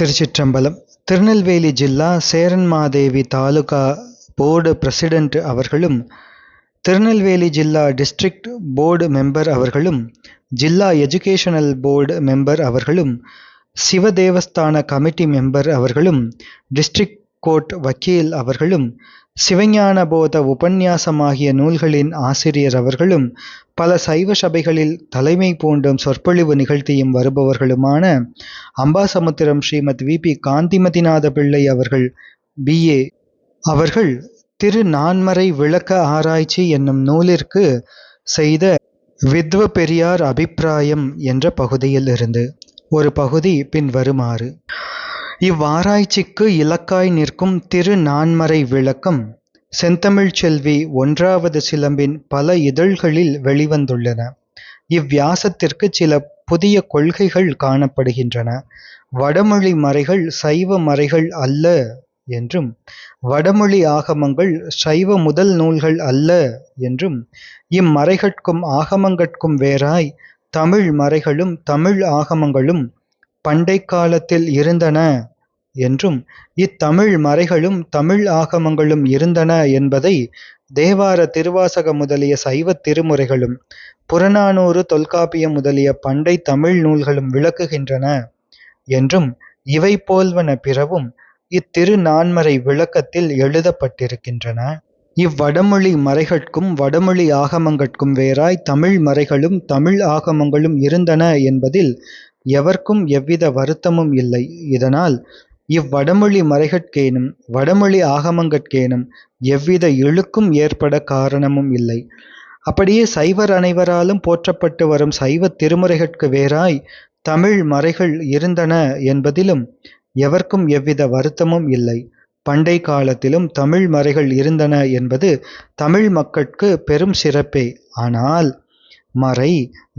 திருச்சிற்றம்பலம் திருநெல்வேலி ஜில்லா Cheranmahadevi taluka board president அவர்களும் திருநெல்வேலி ஜில்லா டிஸ்ட்ரிக்ட் போர்டு மெம்பர் அவர்களும் ஜில்லா எஜுகேஷனல் போர்டு மெம்பர் அவர்களும் சிவ தேவஸ்தான கமிட்டி மெம்பர் அவர்களும் டிஸ்ட்ரிக்ட் கோட் வக்கீல் அவர்களும் சிவஞான போத உபன்யாசமாகிய நூல்களின் ஆசிரியர் அவர்களும் பல சைவ சபைகளில் தலைமை பூண்டும் சொற்பொழிவு நிகழ்த்தியும் வருபவர்களுமான அம்பாசமுத்திரம் ஸ்ரீமத் வி. பி. காந்திமதிநாத பிள்ளை அவர்கள் பிஏ அவர்கள் திரு நான்மறை விளக்க ஆராய்ச்சி என்னும் நூலிற்கு செய்த வித்வ பெரியார் அபிப்பிராயம் என்ற பகுதியில் இருந்து ஒரு பகுதி பின்வருமாறு. இவ்வாராய்ச்சிக்கு இலக்காய் நிற்கும் திரு நான்மறை விளக்கம் செந்தமிழ்ச் செல்வி ஒன்றாவது சிலம்பின் பல இதழ்களில் வெளிவந்துள்ளன. இவ்வியாசத்திற்கு சில புதிய கொள்கைகள் காணப்படுகின்றன. வடமொழி மறைகள் சைவ மறைகள் அல்ல என்றும் வடமொழி ஆகமங்கள் சைவ முதல் நூல்கள் அல்ல என்றும் இம்மறைகட்கும் ஆகமங்கட்கும் வேறாய் தமிழ் மறைகளும் தமிழ் ஆகமங்களும் பண்டை காலத்தில் இருந்தன என்றும் இத்தமிழ் மறைகளும் தமிழ் ஆகமங்களும் இருந்தன என்பதை தேவார திருவாசக முதலிய சைவ திருமுறைகளும் புறநானூறு தொல்காப்பியம் முதலிய பண்டை தமிழ் நூல்களும் விளக்குகின்றன என்றும் இவை போல்வன பிறவும் இத்திரு நான்மறை விளக்கத்தில் எழுதப்பட்டிருக்கின்றன. இவ்வடமொழி மறைகட்கும் வடமொழி ஆகமங்கட்கும் வேறாய் தமிழ் மறைகளும் தமிழ் ஆகமங்களும் இருந்தன என்பதில் எவர்க்கும் எவ்வித வருத்தமும் இல்லை. இதனால் இவ்வடமொழி மறைகட்கேனும் வடமொழி ஆகமங்கட்கேனும் எவ்வித இழுக்கும் ஏற்பட காரணமும் இல்லை. அப்படியே சைவர் அனைவராலும் போற்றப்பட்டு வரும் சைவ திருமுறைகட்கு வேறாய் தமிழ் மறைகள் இருந்தன என்பதிலும் எவர்க்கும் எவ்வித வருத்தமும் இல்லை. பண்டை காலத்திலும் தமிழ் மறைகள் இருந்தன என்பது தமிழ் மக்கட்கு பெரும் சிறப்பே. ஆனால் மறை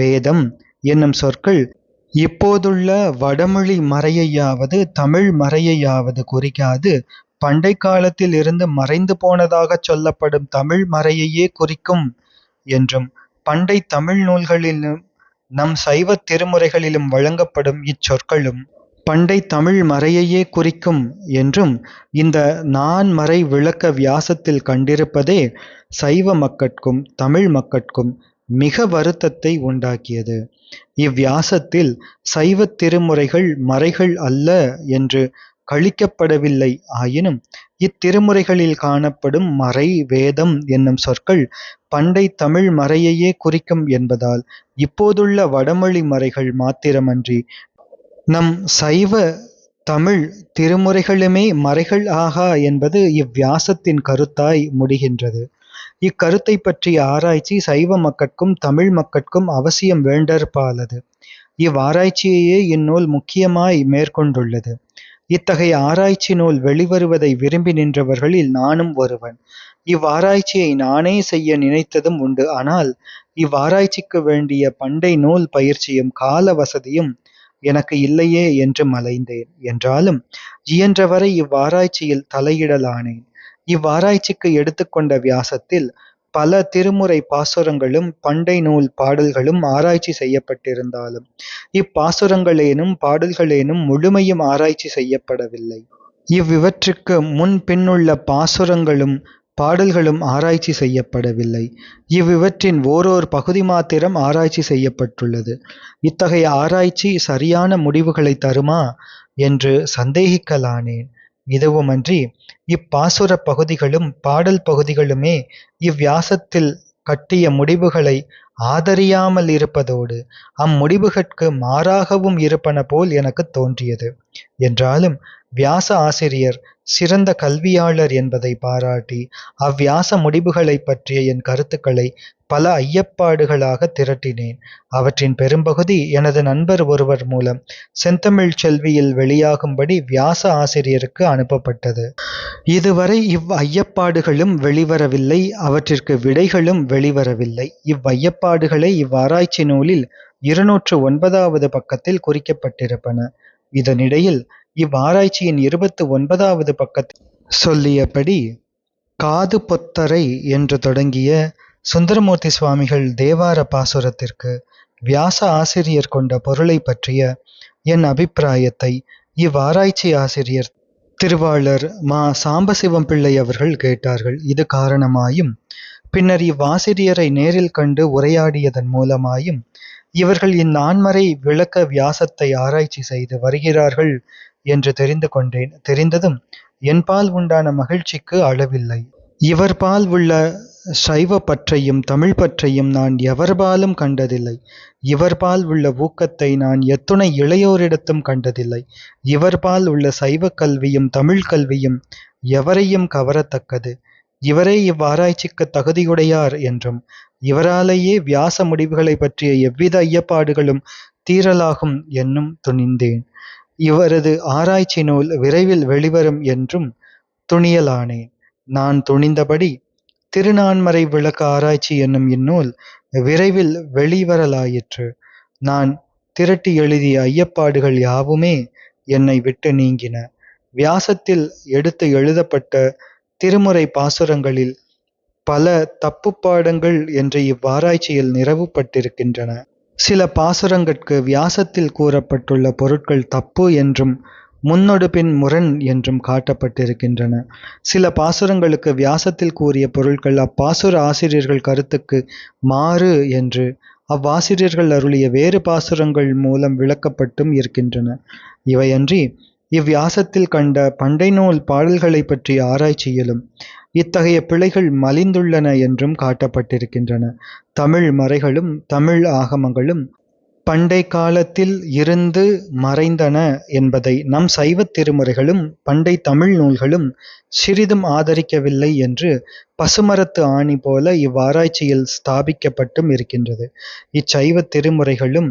வேதம் என்னும் சொற்கள் இப்போதுள்ள வடமொழி மறையையாவது தமிழ் மறையையாவது குறிக்காது பண்டை காலத்தில் இருந்து மறைந்து போனதாகச் சொல்லப்படும் தமிழ் மறையையே குறிக்கும் என்றும் பண்டை தமிழ் நூல்களிலும் நம் சைவ திருமுறைகளிலும் வழங்கப்படும் இச்சொற்களும் பண்டை தமிழ் மறையையே குறிக்கும் என்றும் இந்த நான்மறை விளக்க வியாசத்தில் கண்டிருப்பதே சைவ மக்கட்கும் தமிழ் மக்கட்கும் மிக வருத்தத்தை உண்டாக்கியது. இவ்வியாசத்தில் சைவ திருமுறைகள் மறைகள் அல்ல என்று கழிக்கப்படவில்லை. ஆயினும் இத்திருமுறைகளில் காணப்படும் மறை வேதம் என்னும் சொற்கள் பண்டை தமிழ் மறையையே குறிக்கும் என்பதால் இப்போதுள்ள வடமொழி மறைகள் மாத்திரமன்றி நம் சைவ தமிழ் திருமுறைகளுமே மறைகள் ஆகா என்பது இவ்வியாசத்தின் கருத்தாய் முடிகின்றது. இக்கருத்தை பற்றிய ஆராய்ச்சி சைவ மக்கட்கும் தமிழ் மக்கட்கும் அவசியம் வேண்டற்பாலது இவ்வாராய்ச்சியையே இந்நூல் முக்கியமாய் மேற்கொண்டுள்ளது. இத்தகைய ஆராய்ச்சி நூல் வெளிவருவதை விரும்பி நின்றவர்களில் நானும் ஒருவன். இவ்வாராய்ச்சியை நானே செய்ய நினைத்ததும் உண்டு. ஆனால் இவ்வாராய்ச்சிக்கு வேண்டிய பண்டை நூல் பயிற்சியும் கால வசதியும் எனக்கு இல்லையே என்று மலைந்தேன். என்றாலும் இயன்றவரை இவ்வாராய்ச்சியில் தலையிடலானேன். இவ்வாராய்ச்சிக்கு எடுத்துக்கொண்ட வியாசத்தில் பல திருமுறை பாசுரங்களும் பண்டை நூல் பாடல்களும் ஆராய்ச்சி செய்யப்பட்டிருந்தாலும் இப்பாசுரங்களேனும் பாடல்களேனும் முழுமையும் ஆராய்ச்சி செய்யப்படவில்லை. இவ்விவற்றுக்கு முன் பின்னுள்ள பாசுரங்களும் பாடல்களும் ஆராய்ச்சி செய்யப்படவில்லை. இவ்விவற்றின் ஓரோர் பகுதி மாத்திரம் ஆராய்ச்சி செய்யப்பட்டுள்ளது. இத்தகைய ஆராய்ச்சி சரியான முடிவுகளை தருமா? என்று சந்தேகிக்கலானேன். இதுவுமன்றி இப்பாசுர பகுதிகளும் பாடல் பகுதிகளுமே இவ்வியாசத்தில் கட்டிய முடிவுகளை ஆதரியாமல் இருப்பதோடு அம்முடிவுகட்கு மாறாகவும் இருப்பன போல் எனக்கு தோன்றியது. என்றாலும் வியாச ஆசிரியர் சிறந்த கல்வியாளர் என்பதை பாராட்டி அவ்வியாச முடிவுகளை பற்றிய என் கருத்துக்களை பல ஐயப்பாடுகளாக திரட்டினேன். அவற்றின் பெரும்பகுதி எனது நண்பர் ஒருவர் மூலம் செந்தமிழ் செல்வியில் வெளியாகும்படி வியாச ஆசிரியருக்கு அனுப்பப்பட்டது. இதுவரை இவ் ஐயப்பாடுகளும் வெளிவரவில்லை அவற்றிற்கு விடைகளும் வெளிவரவில்லை. இவ்வையப்பாடுகளை இவ்வாராய்ச்சி நூலில் இருநூற்று ஒன்பதாவது பக்கத்தில் குறிக்கப்பட்டிருப்பன. இதனிடையில் இவ்வாராய்ச்சியின் இருபத்து ஒன்பதாவது பக்கத்தில் சொல்லியபடி காது பொத்தரை என்று தொடங்கிய சுந்தரமூர்த்தி சுவாமிகள் தேவார பாசுரத்திற்கு வியாச ஆசிரியர் கொண்ட பொருளை பற்றிய என் அபிப்பிராயத்தை இவ்வாராய்ச்சி ஆசிரியர் திருவாளர் மா. சாம்பசிவம் பிள்ளை அவர்கள் கேட்டார்கள். இது காரணமாயும் பின்னர் இவ்வாசிரியரை நேரில் கண்டு உரையாடியதன் மூலமாயும் இவர்கள் இந்நான்மறை விளக்க வியாசத்தை ஆராய்ச்சி செய்து வருகிறார்கள் என்று தெரிந்து கொண்டேன். தெரிந்ததும் என்பால் உண்டான மகிழ்ச்சிக்கு அளவில்லை. இவர்பால் உள்ள சைவ பற்றையும் தமிழ் பற்றையும் நான் எவர்பாலும் கண்டதில்லை. இவர்பால் உள்ள ஊக்கத்தை நான் எத்துணை இளையோரிடத்தும் கண்டதில்லை. இவர்பால் உள்ள சைவ கல்வியும் தமிழ் கல்வியும் எவரையும் கவரத்தக்கது. இவரே இவ்வாராய்ச்சிக்கு தகுதியுடையார் என்றும் இவராலேயே வியாச முடிவுகளை பற்றிய எவ்வித ஐயப்பாடுகளும் தீரலாகும் என்னும் துணிந்தேன். இவரது ஆராய்ச்சி நூல் விரைவில் வெளிவரும் என்றும் துணியலானேன் நான் துணிந்தபடி திருநான்மறை விளக்க ஆராய்ச்சி என்னும் இந்நூல் விரைவில் வெளிவரலாயிற்று. நான் திரட்டி எழுதிய ஐயப்பாடுகள் யாவுமே என்னை விட்டு நீங்கின. வியாசத்தில் எடுத்து எழுதப்பட்ட திருமுறை பாசுரங்களில் பல தப்பு பாடங்கள் என்று இவ்வாராய்ச்சியில் நிரவப்பட்டிருக்கின்றன சில பாசுரங்கட்கு வியாசத்தில் கூறப்பட்டுள்ள பொருட்கள் தப்பு என்றும் முன்னொடுப்பின் முரண் என்றும் காட்டப்பட்டிருக்கின்றன. சில பாசுரங்களுக்கு வியாசத்தில் கூறிய பொருட்கள் அப்பாசுர ஆசிரியர்கள் கருத்துக்கு மாறு என்று அவ்வாசிரியர்கள் அருளிய வேறு பாசுரங்கள் மூலம் விளக்கப்பட்டும் இருக்கின்றன. இவையன்றி இவ்வியாசத்தில் கண்ட பண்டை நூல் பாடல்களை பற்றிய ஆராய்ச்சியிலும் இத்தகைய பிழைகள் மலிந்துள்ளன என்றும் காட்டப்பட்டிருக்கின்றன. தமிழ் மறைகளும் தமிழ் ஆகமங்களும் பண்டை காலத்தில் இருந்து மறைந்தன என்பதை நம் சைவத் திருமுறைகளும் பண்டை தமிழ் நூல்களும் சிறிதும் ஆதரிக்கவில்லை என்று பசுமரத்து ஆணி போல இவ்வாராய்ச்சியில் ஸ்தாபிக்கப்பட்டும் இருக்கின்றது. இச்சைவத் திருமுறைகளும்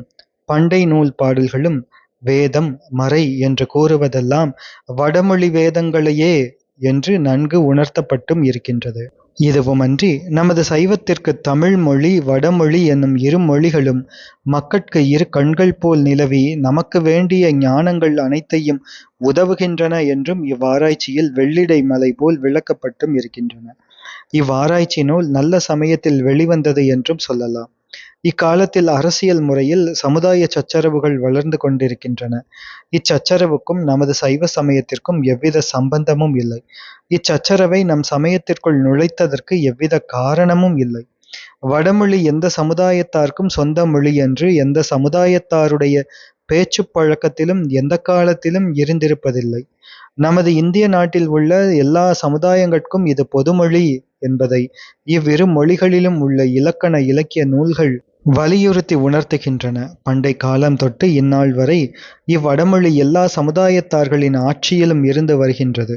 பண்டை நூல் பாடல்களும் வேதம் மறை என்று கூறுவதெல்லாம் வடமொழி வேதங்களையே என்று நன்கு உணர்த்தப்பட்டும் இருக்கின்றது. இதுவுமன்றி நமது சைவத்திற்கு தமிழ் மொழி வடமொழி என்னும் இரு மொழிகளும் மக்கட்கு இரு கண்கள் போல் நிலவி நமக்கு வேண்டிய ஞானங்கள் அனைத்தையும் உதவுகின்றன என்றும் இவ்வாராய்ச்சியில் வெள்ளிடை மலை போல் விளக்கப்பட்டும் இருக்கின்றன. இவ்வாராய்ச்சி நூல் நல்ல சமயத்தில் வெளிவந்தது என்றும் சொல்லலாம். இக்காலத்தில் அரசியல் முறையில் சமுதாய சச்சரவுகள் வளர்ந்து கொண்டிருக்கின்றன. இச்சச்சரவுக்கும் நமது சைவ சமயத்திற்கும் எவ்வித சம்பந்தமும் இல்லை. இச்சச்சரவை நம் சமயத்திற்குள் நுழைத்ததற்கு எவ்வித காரணமும் இல்லை. வடமொழி எந்த சமுதாயத்தார்க்கும் சொந்த மொழி என்று எந்த சமுதாயத்தாருடைய பேச்சு பழக்கத்திலும் எந்த காலத்திலும் இருந்திருப்பதில்லை. நமது இந்திய நாட்டில் உள்ள எல்லா சமுதாயங்களுக்கும் இது பொதுமொழி. என்பதை இவ்விரு மொழிகளிலும் உள்ள இலக்கண இலக்கிய நூல்கள் வலியுறுத்தி உணர்த்துகின்றன. பண்டை காலம் தொட்டு இந்நாள் வரை இவ்வடமொழி எல்லா சமுதாயத்தார்களின் ஆட்சியிலும் இருந்து வருகின்றது.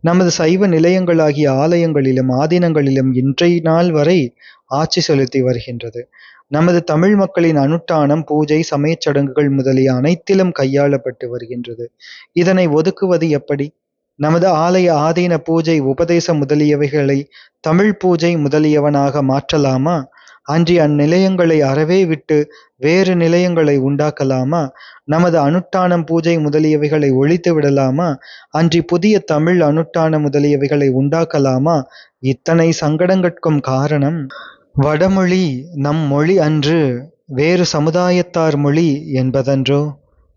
நமது சைவ நிலையங்களாகிய ஆலயங்களிலும் ஆதீனங்களிலும் இன்றைய நாள் வரை ஆட்சி செலுத்தி வருகின்றது. நமது தமிழ் மக்களின் அனுட்டானம் பூஜை சமயச் சடங்குகள் முதலிய அனைத்திலும் கையாளப்பட்டு வருகின்றது. இதனை ஒதுக்குவது எப்படி? நமது ஆலய ஆதீன பூஜை உபதேசம் முதலியவைகளை தமிழ் பூஜை முதலியவனாக மாற்றலாமா? அன்றி அந்நிலையங்களை அறவே விட்டு வேறு நிலையங்களை உண்டாக்கலாமா? நமது அனுட்டானம் பூஜை முதலியவைகளை ஒழித்து விடலாமா? அன்றி புதிய தமிழ் அனுஷ்டான முதலியவைகளை உண்டாக்கலாமா? இத்தனை சங்கடங்கட்கும் காரணம்? வடமொழி நம் மொழி அன்று வேறு சமுதாயத்தார் மொழி என்பதன்றோ?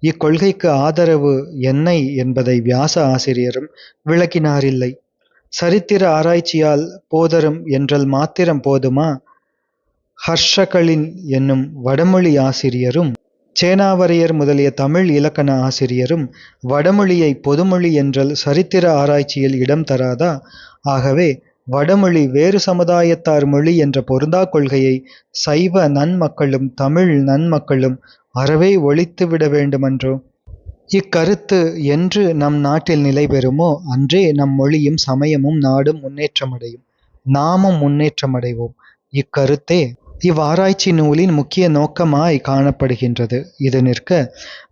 இக்கொள்கைக்கு ஆதரவு என்னை என்பதை வியாச ஆசிரியரும் விளக்கினாரில்லை. சரித்திர ஆராய்ச்சியால் போதரும் என்றல் மாத்திரம் போதுமா? ஹர்ஷகளின் என்னும் வடமொழி ஆசிரியரும் சேனாவரையர் முதலிய தமிழ் இலக்கண ஆசிரியரும் வடமொழியை பொதுமொழி என்றல் சரித்திர ஆராய்ச்சியில் இடம் தராதா? ஆகவே வடமொழி வேறு சமுதாயத்தார் மொழி என்ற பொருந்தா கொள்கையை சைவ நன்மக்களும் தமிழ் நன்மக்களும் அறவே ஒழித்து விட வேண்டுமன்றோ? இக்கருத்து என்று நம் நாட்டில் நிலை பெறுமோ? அன்றே நம் மொழியும் சமயமும் நாடும் முன்னேற்றமடையும். நாமும் முன்னேற்றமடைவோம். இக்கருத்தே இவ்வாராய்ச்சி நூலின் முக்கிய நோக்கமாய் காணப்படுகின்றது. இது நிற்க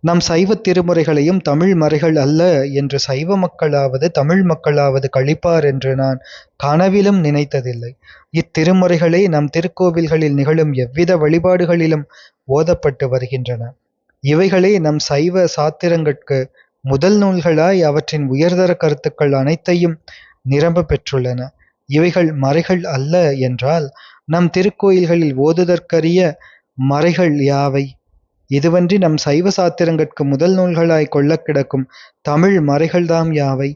நம் சைவ திருமுறைகளையும் தமிழ் மறைகள் அல்ல என்று சைவ மக்களாவது தமிழ் மக்களாவது கழிப்பார் என்று நான் கனவிலும் நினைத்ததில்லை. இத்திருமுறைகளே நம் திருக்கோவில்களில் நிகழும் எவ்வித வழிபாடுகளிலும் ஓதப்பட்டு வருகின்றன. இவைகளே நம் சைவ சாத்திரங்கட்கு முதல் நூல்களாய் அவற்றின் உயர்தர கருத்துக்கள் அனைத்தையும் நிரம்ப பெற்றுள்ளன. இவைகள் மறைகள் அல்ல என்றால் நம் திருக்கோயில்களில் ஓதுதற்கரிய மறைகள் யாவை இதுவன்றி நம் சைவ சாத்திரங்கட்கு முதல் நூல்களாய் கொள்ளக் கிடக்கும் தமிழ் மறைகள்தாம் யாவை?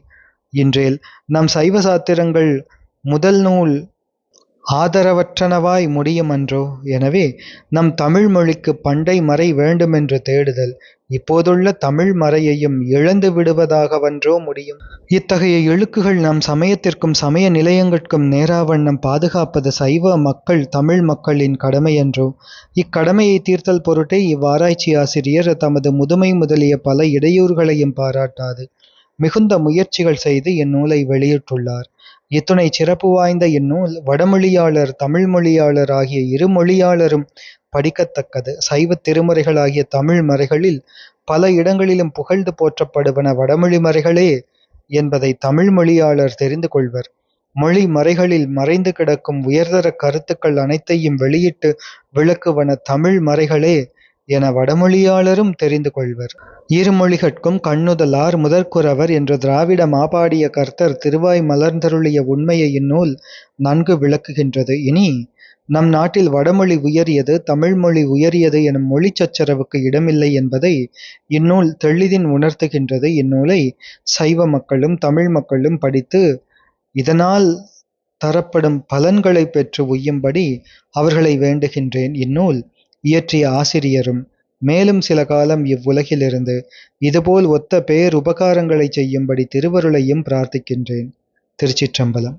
இன்றேல் நம் சைவ சாத்திரங்கள் முதல் நூல் ஆதரவற்றனவாய் முடியுமன்றோ? எனவே நம் தமிழ் மொழிக்கு பண்டை மறை வேண்டுமென்று தேடுதல் இப்போதுள்ள தமிழ் மறையையும் இழந்து விடுவதாகவன்றோ முடியும்? இத்தகைய இழுக்குகள் நம் சமயத்திற்கும் சமய நிலையங்கட்கும் நேராவண்ணம் பாதுகாப்பது சைவ மக்கள் தமிழ் மக்களின் கடமையன்றோ? இக்கடமையை தீர்த்தல் பொருட்டே இவ்வாராய்ச்சியாசிரியர் தமது முதுமை முதலிய பல இடையூறுகளையும் பாராட்டாது, மிகுந்த முயற்சிகள் செய்து இந்நூலை வெளியிட்டுள்ளார். இத்துணை சிறப்பு வாய்ந்த இந்நூல் வடமொழியாளர், தமிழ் மொழியாளர் ஆகிய இரு மொழியாளரும் படிக்கத்தக்கது. சைவத் திருமுறைகளாகிய தமிழ் மறைகளில் பல இடங்களிலும் புகழ்ந்து போற்றப்படுவன வடமொழி மறைகளே என்பதை தமிழ் மொழியாளர் தெரிந்து கொள்வர். மொழி மறைகளில் மறைந்து கிடக்கும் உயர்தர கருத்துக்கள் அனைத்தையும் வெளியிட்டு விளக்குவன தமிழ் மறைகளே என வடமொழியாளரும் தெரிந்து கொள்வர். இருமொழிகட்கும் கண்ணுதலார் முதற்குரவர் என்ற திராவிட மாபாடிய கர்த்தர் திருவாய் மலர்ந்தருளிய உண்மையை இந்நூல் நன்கு விளக்குகின்றது. இனி, நம் நாட்டில் வடமொழி உயரியது, தமிழ் மொழி உயரியது எனும் மொழிச் சச்சரவுக்கு இடமில்லை என்பதை இந்நூல் தெளிதின் உணர்த்துகின்றது. இந்நூலை சைவ மக்களும், தமிழ் மக்களும் படித்து, இதனால் தரப்படும் பலன்களைப் பெற்று உய்யும்படி அவர்களை வேண்டுகின்றேன். இந்நூல் இயற்றிய ஆசிரியரும், மேலும் சில காலம் இவ்வுலகிலிருந்து இதுபோல் ஒத்த பேர் உபகாரங்களைச் செய்யும்படி திருவருளையும் பிரார்த்திக்கின்றேன். திருச்சிற்றம்பலம்.